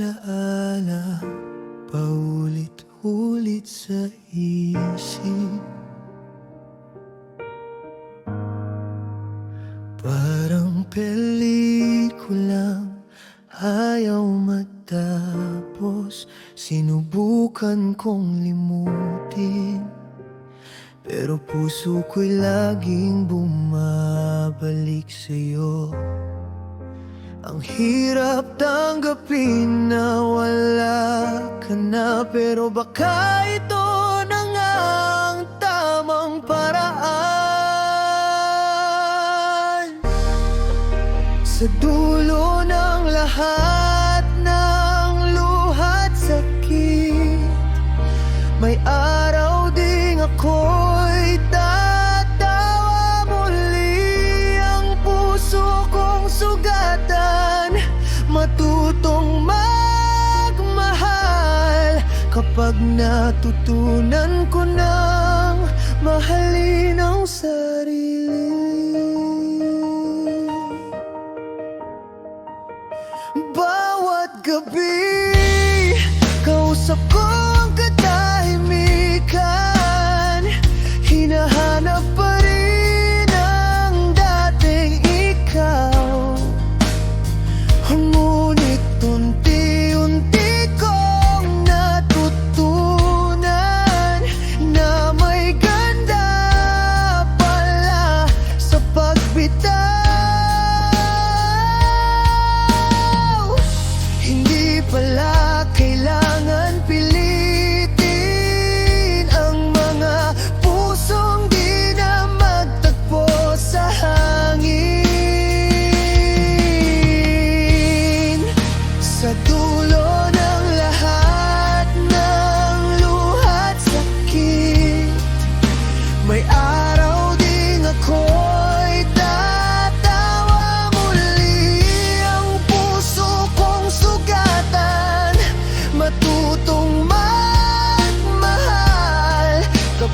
alaala Paulit-ulit sa isip. Parang pelikulang ayaw matapos Sinubukan kong limutin. Pero puso ko'y laging bumabalik sa'yo Ang hirap tanggapin na wala ka na Pero baka ito na nga ang tamang paraan. Sa dulo ng lahat Kapag natutunan ko ng mahalin ang sarili. Bawat gabi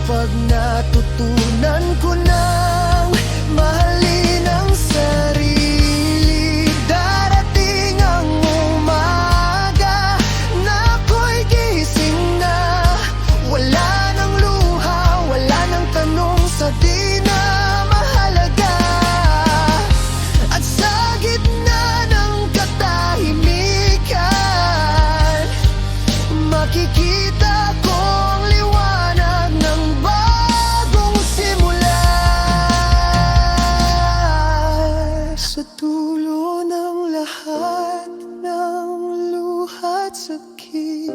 Kapag natutunan ko ng luhat sakit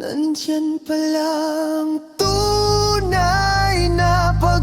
Nandyan palang tunay na pag-ibig